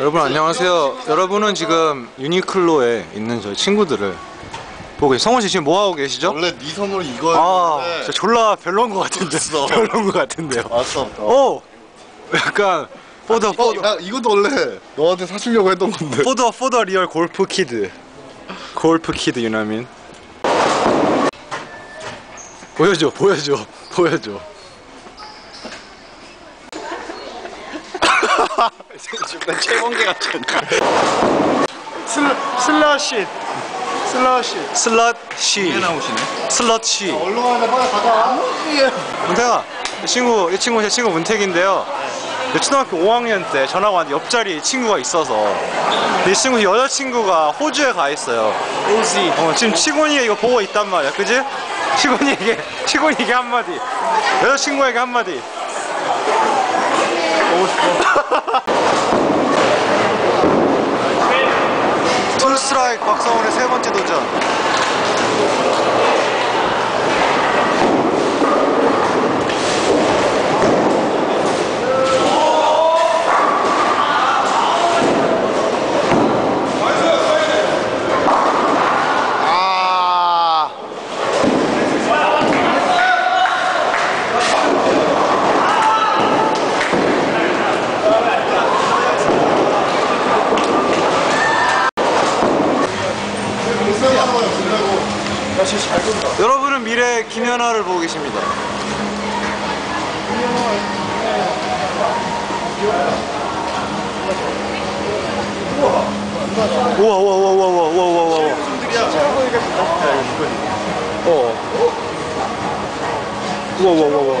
여러분 안녕하세요. 여러분은 지금 유니클로에 있는 저희 친구들을 보고 계세요. 성원 씨 지금 뭐 하고 계시죠? 원래 네 선물이 아, 이거였는데 진짜 졸라 별로인 것 같은데. 없어. 별로인 것 같은데요. 알수 없다 오, 약간 포더 포더 야, 이것도 원래 너한테 사주려고 했던 건데 포더 포더 리얼 골프 키드. 골프 키드 유나민. 보여줘, 보여줘, 보여줘. 지금 최범계 같은 슬러시 슬러시 슬럿시. 나오시네 슬럿시. 얼른 가자 빨리 가자 문태가 이 친구 이 친구 제 친구 문택인데요. 내 초등학교 5학년 때 전화가 왔는데 옆자리에 이 친구가 있어서 근데 이 친구 여자 친구가 호주에 가 있어요. 오지 어, 지금 치곤이가 이거 보고 있단 말이야, 그지? 치곤이에게 치곤이에게 한마디. 여자 친구에게 한마디. 보고 싶어. 투 스트라이크 박성훈의 세 번째 도전. 여러분은 미래 김연아를 보고 계십니다. 우와 우와 우와 우와 우와 우와 우와 우와. 어. 우와 우와 우와 우와